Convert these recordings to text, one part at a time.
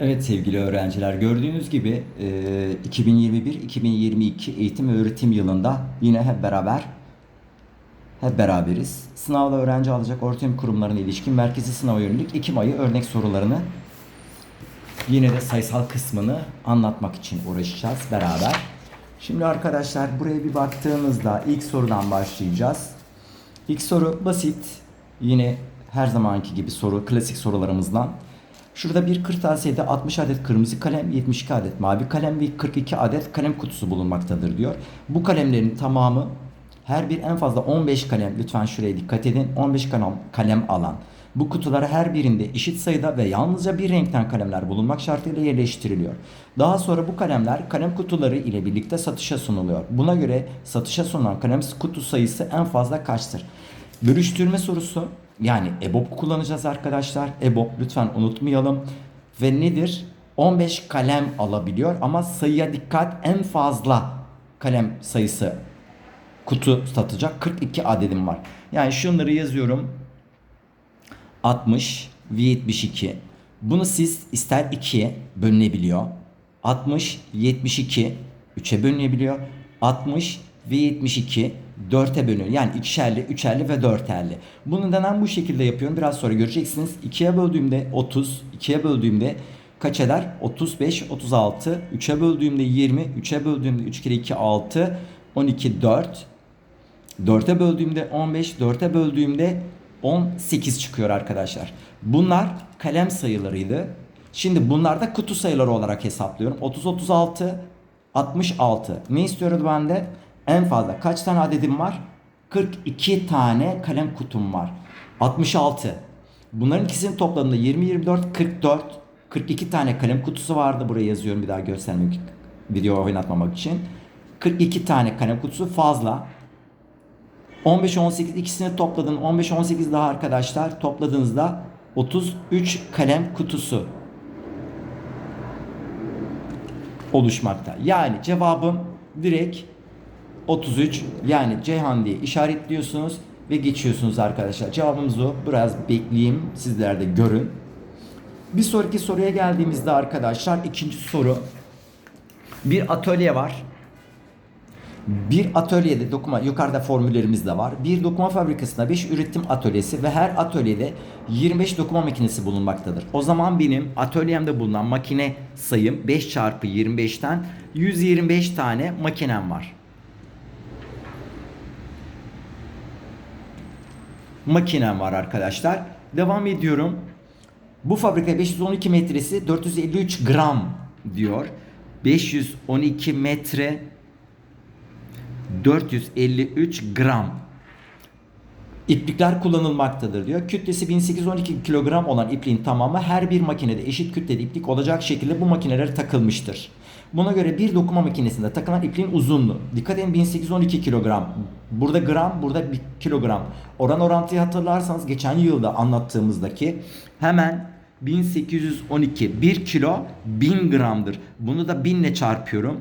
Evet sevgili öğrenciler gördüğünüz gibi e, 2021-2022 eğitim ve öğretim yılında yine hep beraber hep beraberiz. Sınavda öğrenci alacak ortam kurumlarına ilişkin merkezi sınava yönelik Ekim ayı örnek sorularını yine de sayısal kısmını anlatmak için uğraşacağız beraber. Şimdi arkadaşlar buraya bir baktığımızda ilk sorudan başlayacağız. İlk soru basit. Yine her zamanki gibi soru klasik sorularımızdan. Şurada bir kırtasiyede 60 adet kırmızı kalem, 72 adet mavi kalem ve 42 adet kalem kutusu bulunmaktadır diyor. Bu kalemlerin tamamı her bir en fazla 15 kalem lütfen şuraya dikkat edin. 15 kalem, kalem alan. Bu kutulara her birinde eşit sayıda ve yalnızca bir renkten kalemler bulunmak şartıyla yerleştiriliyor. Daha sonra bu kalemler kalem kutuları ile birlikte satışa sunuluyor. Buna göre satışa sunulan kalem kutu sayısı en fazla kaçtır? Bölüştürme sorusu yani EBOB kullanacağız arkadaşlar. EBOB lütfen unutmayalım. Ve nedir? 15 kalem alabiliyor ama sayıya dikkat en fazla kalem sayısı kutu satacak 42 adedim var. Yani şunları yazıyorum. 60 V72. Bunu siz ister 2'ye bölünebiliyor. 60 72 3'e bölünebiliyor. 60 V72 dörte bölüyorum. Yani ikişerli, üçerli ve dörterli. Bunu neden bu şekilde yapıyorum? Biraz sonra göreceksiniz. 2'ye böldüğümde 30, 2'ye böldüğümde kaç eder? 35, 36. 3'e böldüğümde 20, 3'e böldüğümde 3 kere 2 6, 12 4. 4'e böldüğümde 15, 4'e böldüğümde 18 çıkıyor arkadaşlar. Bunlar kalem sayılarıydı. Şimdi bunlar da kutu sayıları olarak hesaplıyorum. 30, 36, 66. Ne istiyordu bende? En fazla kaç tane adedim var? 42 tane kalem kutum var. 66. Bunların ikisini topladığında 20, 24, 44. 42 tane kalem kutusu vardı. Buraya yazıyorum bir daha göstermek, video oynatmamak için. 42 tane kalem kutusu fazla. 15 18 ikisini topladın. 15 18 daha arkadaşlar topladığınızda 33 kalem kutusu oluşmakta. Yani cevabım direkt 33 yani Ceyhan diye işaretliyorsunuz ve geçiyorsunuz arkadaşlar. Cevabımız o. Biraz bekleyeyim sizler de görün. Bir sonraki soruya geldiğimizde arkadaşlar ikinci soru. Bir atölye var. Bir atölyede dokuma yukarıda formüllerimiz de var. Bir dokuma fabrikasında 5 üretim atölyesi ve her atölyede 25 dokuma makinesi bulunmaktadır. O zaman benim atölyemde bulunan makine sayım 5 çarpı 25'ten 125 tane makinem var. Makinem var arkadaşlar. Devam ediyorum. Bu fabrika 512 metresi 453 gram diyor. 512 metre 453 gram iplikler kullanılmaktadır diyor. Kütlesi 1812 kilogram olan ipliğin tamamı her bir makinede eşit kütlede iplik olacak şekilde bu makinelere takılmıştır. Buna göre bir dokuma makinesinde takılan ipliğin uzunluğu. Dikkat edin 1812 kilogram. Burada gram, burada bir kilogram. Oran orantıyı hatırlarsanız geçen yılda anlattığımızdaki hemen 1812 1 kilo 1000 gramdır. Bunu da 1000 ile çarpıyorum.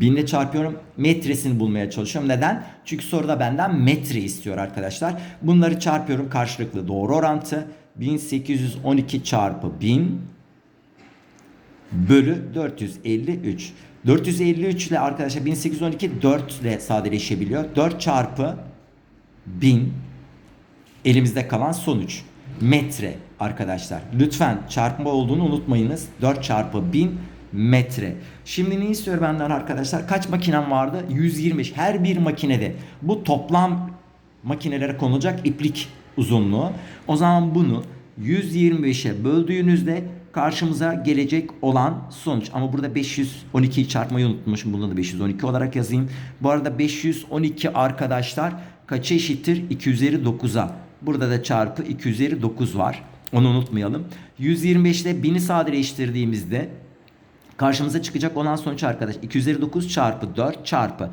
Binle çarpıyorum. Metresini bulmaya çalışıyorum. Neden? Çünkü soruda benden metre istiyor arkadaşlar. Bunları çarpıyorum karşılıklı doğru orantı. 1812 çarpı 1000 bölü 453. 453 ile arkadaşlar 1812 4 ile sadeleşebiliyor. 4 çarpı 1000 elimizde kalan sonuç. Metre arkadaşlar. Lütfen çarpma olduğunu unutmayınız. 4 çarpı 1000 metre. Şimdi ne istiyor benden arkadaşlar? Kaç makinem vardı? 125. Her bir makinede bu toplam makinelere konulacak iplik uzunluğu. O zaman bunu 125'e böldüğünüzde karşımıza gelecek olan sonuç. Ama burada 512'yi çarpmayı unutmuşum. Bunu da 512 olarak yazayım. Bu arada 512 arkadaşlar kaça eşittir? 2 üzeri 9'a. Burada da çarpı 2 üzeri 9 var. Onu unutmayalım. 125 ile 1000'i sadeleştirdiğimizde Karşımıza çıkacak olan sonuç arkadaş 2 üzeri 9 çarpı 4 çarpı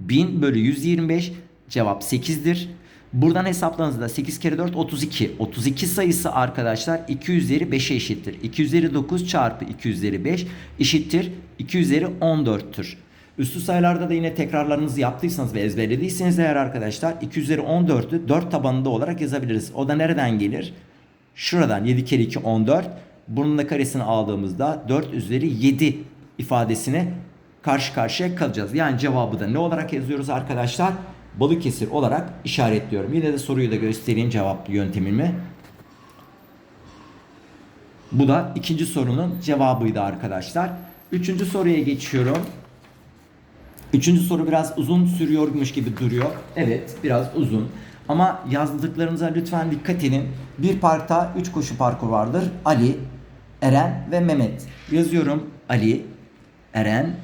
1000 bölü 125 cevap 8'dir. Buradan hesapladığınızda 8 kere 4 32. 32 sayısı arkadaşlar 2 üzeri 5'e eşittir. 2 üzeri 9 çarpı 2 üzeri 5 eşittir. 2 üzeri 14'tür. Üstü sayılarda da yine tekrarlarınızı yaptıysanız ve ezberlediyseniz eğer arkadaşlar 2 üzeri 14'ü 4 tabanında olarak yazabiliriz. O da nereden gelir? Şuradan 7 kere 2 14. bunun da karesini aldığımızda 4 üzeri 7 ifadesine karşı karşıya kalacağız. Yani cevabı da ne olarak yazıyoruz arkadaşlar? Balıkesir olarak işaretliyorum. Yine de soruyu da göstereyim cevap yöntemimi. Bu da ikinci sorunun cevabıydı arkadaşlar. Üçüncü soruya geçiyorum. Üçüncü soru biraz uzun sürüyormuş gibi duruyor. Evet biraz uzun. Ama yazdıklarınıza lütfen dikkat edin. Bir parkta 3 koşu parkur vardır. Ali, Eren ve Mehmet. Yazıyorum Ali, Eren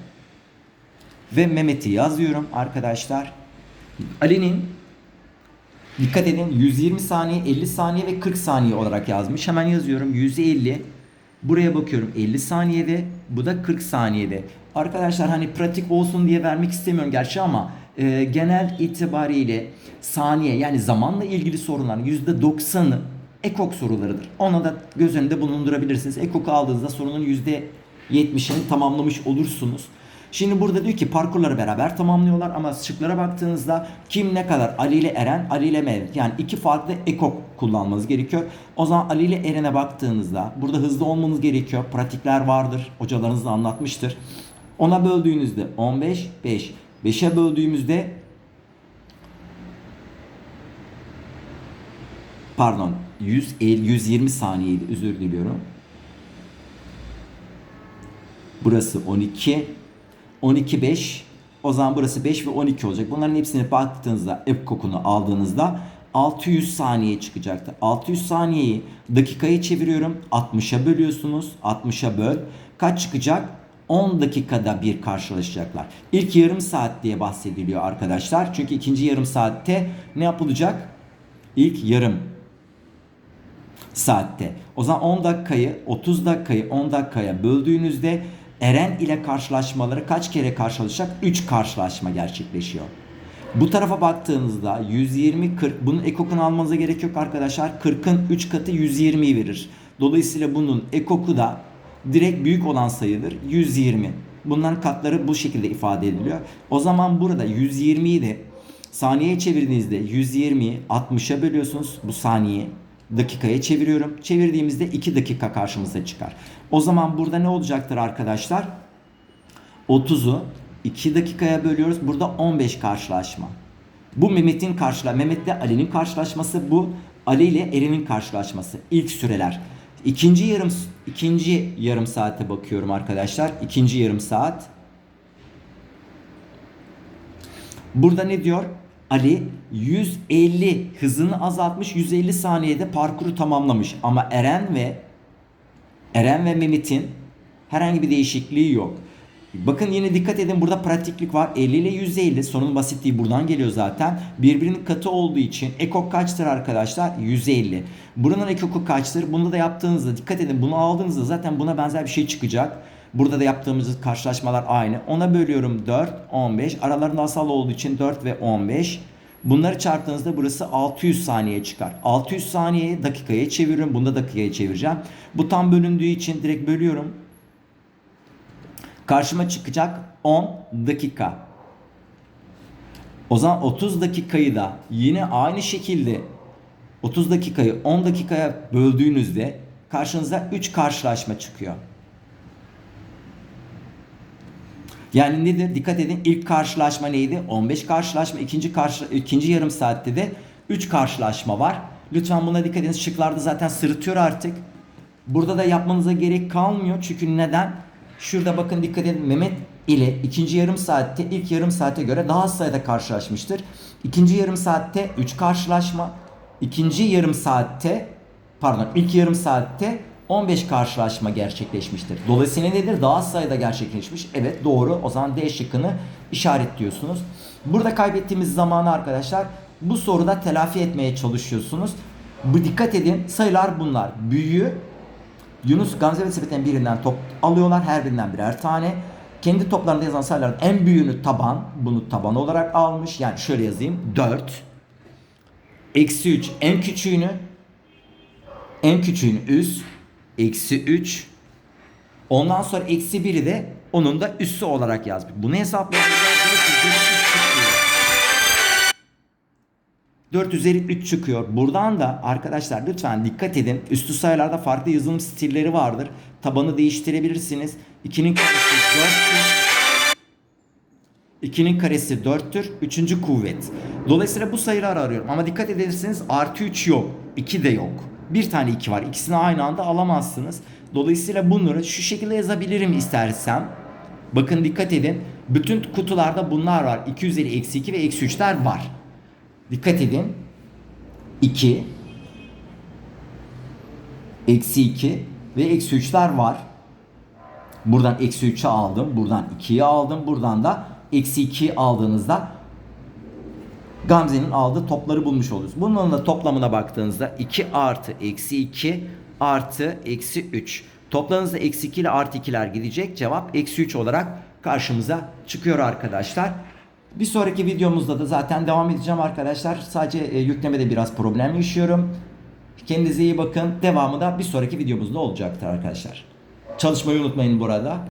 ve Mehmet'i yazıyorum arkadaşlar. Ali'nin dikkat edin 120 saniye, 50 saniye ve 40 saniye olarak yazmış. Hemen yazıyorum 150. Buraya bakıyorum 50 saniyede, bu da 40 saniyede. Arkadaşlar hani pratik olsun diye vermek istemiyorum gerçi ama e, genel itibariyle saniye yani zamanla ilgili soruların %90'ı ekok sorularıdır. Ona da göz önünde bulundurabilirsiniz. Ekok aldığınızda sorunun %70'ini tamamlamış olursunuz. Şimdi burada diyor ki parkurları beraber tamamlıyorlar ama şıklara baktığınızda kim ne kadar Ali ile Eren, Ali ile Mehmet. Yani iki farklı ekok kullanmanız gerekiyor. O zaman Ali ile Eren'e baktığınızda burada hızlı olmanız gerekiyor. Pratikler vardır. Hocalarınız da anlatmıştır. Ona böldüğünüzde 15, 5. 5'e böldüğümüzde pardon 150, 120 saniyeydi özür diliyorum. Burası 12. 12 5. O zaman burası 5 ve 12 olacak. Bunların hepsine baktığınızda ekokunu aldığınızda 600 saniye çıkacaktı. 600 saniyeyi dakikaya çeviriyorum. 60'a bölüyorsunuz. 60'a böl. Kaç çıkacak? 10 dakikada bir karşılaşacaklar. İlk yarım saat diye bahsediliyor arkadaşlar. Çünkü ikinci yarım saatte ne yapılacak? İlk yarım saatte. O zaman 10 dakikayı 30 dakikayı 10 dakikaya böldüğünüzde Eren ile karşılaşmaları kaç kere karşılaşacak? 3 karşılaşma gerçekleşiyor. Bu tarafa baktığınızda 120 40 bunun ekokunu almanıza gerek yok arkadaşlar. 40'ın 3 katı 120'yi verir. Dolayısıyla bunun ekoku da direkt büyük olan sayıdır. 120. Bunların katları bu şekilde ifade ediliyor. O zaman burada 120'yi de saniyeye çevirdiğinizde 120'yi 60'a bölüyorsunuz bu saniye dakikaya çeviriyorum. Çevirdiğimizde 2 dakika karşımıza çıkar. O zaman burada ne olacaktır arkadaşlar? 30'u 2 dakikaya bölüyoruz. Burada 15 karşılaşma. Bu Mehmet'in karşıla Mehmet'le Ali'nin karşılaşması bu Ali ile Eren'in karşılaşması. İlk süreler. İkinci yarım ikinci yarım saate bakıyorum arkadaşlar. İkinci yarım saat. Burada ne diyor? Ali 150 hızını azaltmış 150 saniyede parkuru tamamlamış ama Eren ve Eren ve Mehmet'in herhangi bir değişikliği yok. Bakın yine dikkat edin burada pratiklik var. 50 ile 150 sorunun basitliği buradan geliyor zaten. Birbirinin katı olduğu için ekok kaçtır arkadaşlar? 150. Buranın ekoku kaçtır? Bunda da yaptığınızda dikkat edin bunu aldığınızda zaten buna benzer bir şey çıkacak. Burada da yaptığımız karşılaşmalar aynı. Ona bölüyorum 4, 15. Aralarında asal olduğu için 4 ve 15. Bunları çarptığınızda burası 600 saniye çıkar. 600 saniyeyi dakikaya çeviriyorum. Bunu da dakikaya çevireceğim. Bu tam bölündüğü için direkt bölüyorum. Karşıma çıkacak 10 dakika. O zaman 30 dakikayı da yine aynı şekilde 30 dakikayı 10 dakikaya böldüğünüzde karşınıza 3 karşılaşma çıkıyor. Yani nedir? Dikkat edin ilk karşılaşma neydi? 15 karşılaşma. ikinci karşı ikinci yarım saatte de 3 karşılaşma var. Lütfen buna dikkat edin. Şıklarda zaten sırıtıyor artık. Burada da yapmanıza gerek kalmıyor. Çünkü neden? Şurada bakın dikkat edin. Mehmet ile ikinci yarım saatte ilk yarım saate göre daha az sayıda karşılaşmıştır. İkinci yarım saatte 3 karşılaşma. ikinci yarım saatte pardon ilk yarım saatte 15 karşılaşma gerçekleşmiştir. Dolayısıyla nedir? Daha az sayıda gerçekleşmiş. Evet doğru. O zaman D şıkkını işaretliyorsunuz. Burada kaybettiğimiz zamanı arkadaşlar bu soruda telafi etmeye çalışıyorsunuz. Bu dikkat edin sayılar bunlar. Büyüğü Yunus Gamze ve Sepet'in birinden top alıyorlar. Her birinden birer tane. Kendi toplarında yazan sayıların en büyüğünü taban. Bunu taban olarak almış. Yani şöyle yazayım. 4. Eksi 3 en küçüğünü. En küçüğünü üst eksi 3. Ondan sonra eksi 1'i de onun da üssü olarak yazmış. Bunu hesaplayacağız. 4 üzeri 3 çıkıyor. Buradan da arkadaşlar lütfen dikkat edin. Üstü sayılarda farklı yazılım stilleri vardır. Tabanı değiştirebilirsiniz. 2'nin karesi 4'tür. 2'nin karesi 4'tür. 3. kuvvet. Dolayısıyla bu sayıları arıyorum. Ama dikkat ederseniz artı 3 yok. 2 de yok. Bir tane 2 var. İkisini aynı anda alamazsınız. Dolayısıyla bunları şu şekilde yazabilirim istersem. Bakın dikkat edin. Bütün kutularda bunlar var. 2 üzeri eksi 2 ve eksi 3'ler var. Dikkat edin. 2 eksi 2 ve eksi 3'ler var. Buradan eksi 3'ü aldım. Buradan 2'yi aldım. Buradan da eksi 2'yi aldığınızda Gamze'nin aldığı topları bulmuş oluruz. Bunun da toplamına baktığınızda 2 artı eksi 2 artı eksi 3. Toplarınızda eksi 2 ile artı 2'ler gidecek. Cevap eksi 3 olarak karşımıza çıkıyor arkadaşlar. Bir sonraki videomuzda da zaten devam edeceğim arkadaşlar. Sadece e, yüklemede biraz problem yaşıyorum. Kendinize iyi bakın. Devamı da bir sonraki videomuzda olacaktır arkadaşlar. Çalışmayı unutmayın burada.